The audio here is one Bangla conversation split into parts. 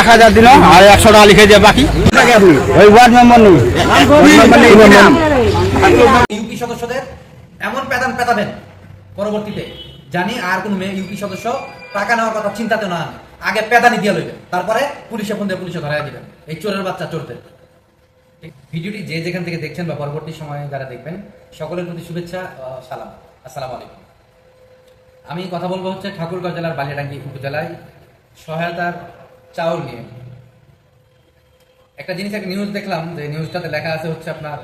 এক হাজার দিন আর একশো টাকা লিখে দিয়ে বাকি। ওই ওয়ার্ড মেম্বার নেই। ইউপি সদস্যদের এমন প্যাদান পরবর্তীতে জানি আর কোন মেয়ে ইউপি সদস্য টাকা নেওয়ার কথা চিন্তাতে না আগে পেদানি দিয়ে লইবেন তারপরে পুলিশে ফোন দিয়ে পুলিশে ধরাই দিবেন। এই চোরের বাচ্চা চোরদের। ভিডিওটি যে যেখান থেকে দেখছেন বা পরবর্তী সময়ে যারা দেখবেন সকলের প্রতি শুভেচ্ছা সালাম। আসসালামু আলাইকুম। আমি কথা বলব হচ্ছে ঠাকুরগাঁও জেলার বালিয়াডাঙ্গি উপজেলায়। সহায়তার চাউল নিয়ে। একটা জিনিস, একটা নিউজ দেখলাম, যে নিউজটাতে লেখা আছে হচ্ছে আপনার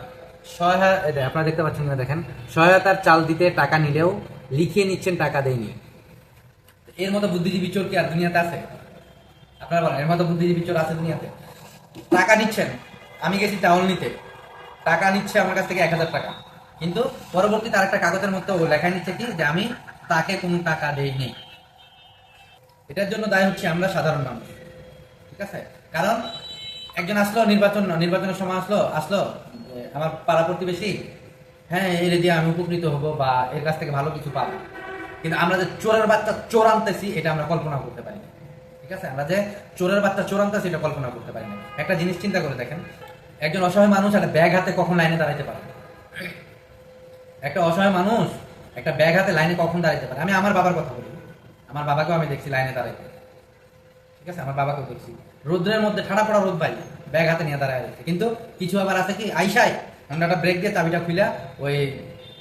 সহায়তা আপনারা দেখতে পাচ্ছেন না দেখেন, সহায়তার চাল দিতে টাকা নিলেও লিখিয়ে নিচ্ছেন, টাকা দেয়নি। এর মতো বুদ্ধিজীবী চোর কি আর দুনিয়াতে আছে? আপনারা বলেন, এর মতো বুদ্ধিজীবী চোর আছে দুনিয়াতে? টাকা নিচ্ছেন, আমি গেছি চাউল নিতে। টাকা নিচ্ছে আমার কাছ থেকে এক হাজার টাকা। কিন্তু পরবর্তীতে আরেকটা কাগজের মধ্যে ও লেখা নিচ্ছে কি, যে আমি তাকে কোনো টাকা দেইনি। এটার জন্য দায় হচ্ছে আমরা সাধারণ মানুষ। ঠিক আছে? কারণ একজন আসলো, নির্বাচন নির্বাচনের সময় আসলো আসলো আমার পাড়া প্রতিবেশী হ্যাঁ এর দিয়ে আমি উপকৃত হব বা এর কাছ থেকে ভালো কিছু পাবো। কিন্তু আমরা যে চোরের বাচ্চা চোর আনতেছি এটা আমরা কল্পনা করতে পারি না। ঠিক আছে? আমরা যে চোরের বাচ্চা চোর আনতেছি এটা কল্পনা করতে পারি না। একটা জিনিস চিন্তা করে দেখেন, একজন অসহায় মানুষ একটা ব্যাগ হাতে কখন লাইনে দাঁড়াইতে পারে? একটা অসহায় মানুষ একটা ব্যাগ হাতে লাইনে কখন দাঁড়াইতে পারে? আমি আমার বাবার কথা বলি। আমার বাবাকেও আমি দেখছি লাইনে দাঁড়াইতে। ঠিক আছে? আমার বাবাকেও দেখছি রোদ্রের মধ্যে ঠাড়া পড়া রোদ ভাই, ব্যাগ হাতে নিয়ে দাঁড়ায় আছে কিন্তু কিছু আবার আছে কি? আইসাই আমরা একটা ব্রেক দিয়ে চাবিটা খুলে ওই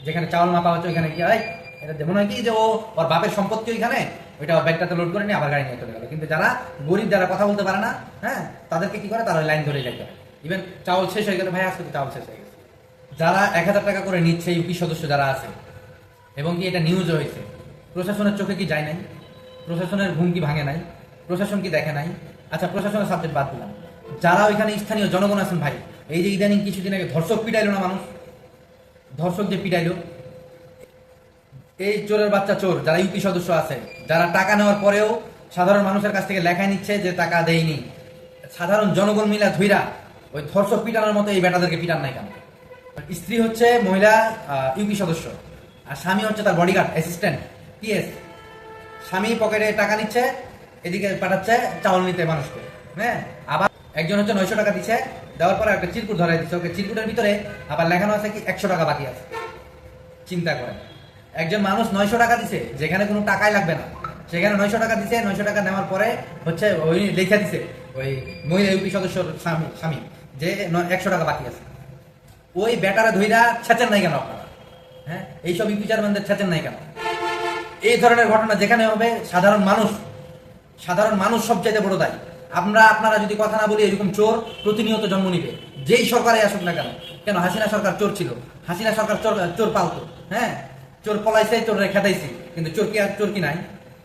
যেখানে চাউল মাপা হচ্ছে, ওইখানে কি হয় এটা যেমন হয় কি যে ও ওর বাপের সম্পত্তি ওইখানে, ওইটা ব্যাগটাতে লোড করে নিয়ে আবার গাড়ি নিয়ে চলে গেল। কিন্তু যারা গরিব, যারা কথা বলতে পারে না হ্যাঁ তাদেরকে কি করে? তারা লাইন ধরে যাইতে ইভেন চাউল শেষ হয়ে গেলে, ভাই, আজকে চাউল শেষ হয়ে গেছে। যারা এক হাজার টাকা করে নিচ্ছে, ইউপি সদস্য যারা আছে, এবং কি এটা নিউজ হয়েছে, প্রশাসনের চোখে কি যায় নাই? প্রশাসনের ঘুম কি ভাঙে নাই? প্রশাসন কি দেখে নাই? আচ্ছা প্রশাসনের সাবজেক্ট বাদ দিলাম। যারা ওইখানে স্থানীয় জনগণ আছেন ভাই, এই যে ইদানিং কিছুদিন আগে ধর্ষক পিটাইলো না মানুষ? ধর্ষক যে পিটাইলো, এই চোরের বাচ্চা চোর, যারা ইউপি সদস্য আছে, যারা টাকা নেওয়ার পরেও সাধারণ মানুষের কাছ থেকে লেখায় নিচ্ছে যে টাকা দেয়নি। সাধারণ জনগণ মিলা ধুইরা ওই ধর্ষক পিটানোর মতো এই বেটাদেরকে পিটান নাই কেন? স্ত্রী হচ্ছে মহিলা ইউপি সদস্য, আর স্বামী হচ্ছে তার বডিগার্ড অ্যাসিস্ট্যান্ট পিএস স্বামী পকেটে টাকা নিচ্ছে এদিকে পাঠাচ্ছে, চাউল নিতে মানুষকে হ্যাঁ? আবার একজন হচ্ছে নয়শো টাকা দিচ্ছে দেওয়ার পরে একটা চিরকুট ধরাই দিচ্ছে ওকে চিরকুটের ভিতরে আবার লেখানো আছে কি একশো টাকা বাকি আছে। চিন্তা করেন। একজন মানুষ নয়শো টাকা দিছে, যেখানে কোনো টাকাই লাগবে না। সেখানে নয়শো টাকা দিছে, নয়শো টাকা নেওয়ার পরে হচ্ছে ওই লেখা দিছে, ওই মহিলা ইউপি সদস্যর স্বামী স্বামী, যে একশো টাকা বাকি আছে। ওই ব্যাটারা ধইরা ছেচেন নাই কেন আপনারা? হ্যাঁ? এইসব ইউপি চেয়ারম্যানদের ছেচেন নাই কেন? এই ধরনের ঘটনা যেখানে হবে, সাধারণ মানুষ সাধারণ মানুষ সবচাইতে বড় দায়ী। আমরা, আপনারা যদি কথা না বলি, এরকম চোর প্রতিনিয়ত জন্ম নিবে। যেই সরকারে আসুক না কেন। কেন, হাসিনা সরকার চোর ছিল। হাসিনা সরকার চোর চোর পালতো হ্যাঁ? চোর পলাইছে চোর খেতাইছি কিন্তু চোর কি আর, চোর কি নাই?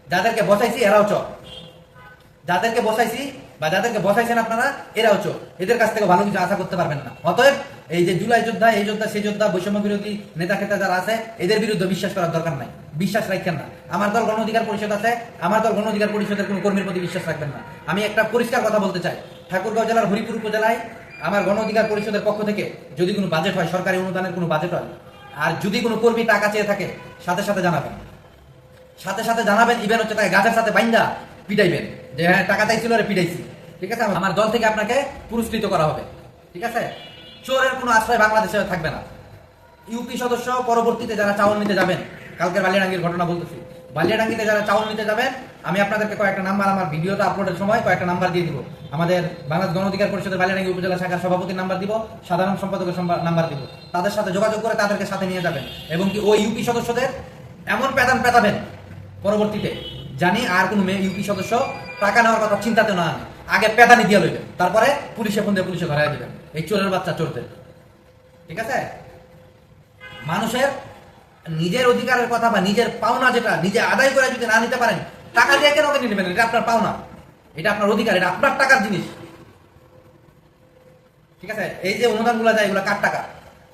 যাদেরকে বসাইছি, এরাও চোর। যাদেরকে বসাইছি বা যাদেরকে বসাইছেন আপনারা, এরাও চোর। এদের কাছ থেকে ভালো কিছু আশা করতে পারবেন না। অতএব এই যে জুলাই যোদ্ধা, এই যোদ্ধা, সেই যোদ্ধা, বৈষম্য বিরোধী নেতা খেতা যারা আছে, এদের বিরুদ্ধে বিশ্বাস করার দরকার নাই। বিশ্বাস রাখেন না। আমার দল গণ অধিকার পরিষদ আছে, আমার দল গণ অধিকার পরিষদের কোনো কর্মীর প্রতি বিশ্বাস রাখবেন না। আমি একটা পরিষ্কার কথা বলতে চাই। ঠাকুরগাঁও জেলার হরিপুর উপজেলায় আমার গণ অধিকার পরিষদের পক্ষ থেকে যদি কোনো বাজেট হয়, সরকারি অনুদানের কোনো বাজেট হয়, আর যদি কোনো কর্মী টাকা চেয়ে থাকে, সাথে সাথে জানাবেন। সাথে সাথে জানাবেন ইভেন হচ্ছে তাকে গাছের সাথে বাইন্দা পিটাইবেন। হ্যাঁ টাকা চাইছিল রে পিটাইছি। ঠিক আছে? আমার দল থেকে আপনাকে পুরস্কৃত করা হবে। ঠিক আছে? চোরের কোনো আশ্রয় বাংলাদেশে থাকবে না। ইউপি সদস্য পরবর্তীতে যারা চাউল নিতে যাবেন, কালকের বালিয়াডাঙ্গির ঘটনা বলতেছি। বালিয়াডাঙ্গিতে যারা চাউল নিতে যাবেন, আমি আপনাদেরকে কয়েকটা নাম্বার, আমার ভিডিওটা আপলোডের সময় কয়েকটা নাম্বার দিয়ে দিব। আমাদের বাংলাদেশ গণ অধিকার পরিষদের বালিয়াডাঙ্গি উপজেলা শাখার সভাপতির নাম্বার দিব, সাধারণ সম্পাদকের নাম্বার দিব। তাদের সাথে যোগাযোগ করে তাদেরকে সাথে নিয়ে যাবেন। এবং কি ওই ইউপি সদস্যদের এমন পেদান পেতাবেন পরবর্তীতে জানি আর কোনো মেয়ে ইউপি সদস্য টাকা নেওয়ার কথা চিন্তাতে না। আগে পেদানি দিয়ে লইবেন তারপরে পুলিশে ফোন দিয়ে পুলিশে ধরাই দিবেন এই চোরের বাচ্চা চোরদের। ঠিক আছে? মানুষের নিজের অধিকারের কথা বা নিজের পাওনা যেটা, নিজে আদায় করে যদি না নিতে পারেন, টাকা দিয়ে কেন ওকে নিয়ে নেবেন? এটা আপনার পাওনা। এটা আপনার অধিকার, এটা আপনার টাকার জিনিস। ঠিক আছে? এই যে অনুদানগুলো যায় এগুলো কার টাকা?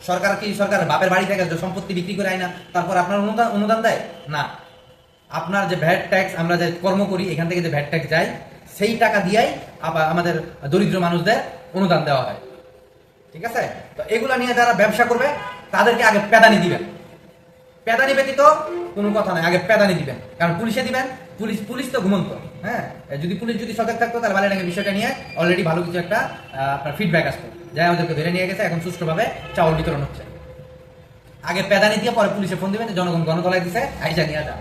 সরকার কি সরকার বাপের বাড়ি থেকে সম্পত্তি বিক্রি করে আয় না, তারপর আপনার অনুদান অনুদান দেয়? না। আপনার যে ভ্যাট ট্যাক্স আমরা যে কর্ম করি, এখান থেকে যে ভ্যাট ট্যাক্স যায়, সেই টাকা দিয়েই আমাদের দরিদ্র মানুষদের অনুদান দেওয়া হয়। ঠিক আছে? তো এগুলা নিয়ে যারা ব্যবসা করবে, তাদেরকে আগে পেদানি দিবেন। পেদানি ব্যতীত কোনো কথা নাই, আগে পেদানি দিবেন। কারণ পুলিশে দিবেন, পুলিশ পুলিশ তো ঘুমন্ত হ্যাঁ? যদি পুলিশ যদি সজাগ থাকতো, তাহলে বালিয়াডাঙ্গের বিষয়টা নিয়ে অলরেডি ভালো কিছু একটা আপনার ফিডব্যাক আসতো যাই ওদেরকে ধরে নিয়ে গেছে, এখন সুষ্ঠুভাবে চাউল বিতরণ হচ্ছে। আগে পেদানি দিয়ে পরে পুলিশে ফোন দিবেন জনগণ গণতলায় দিছে আইসা নিয়ে যান।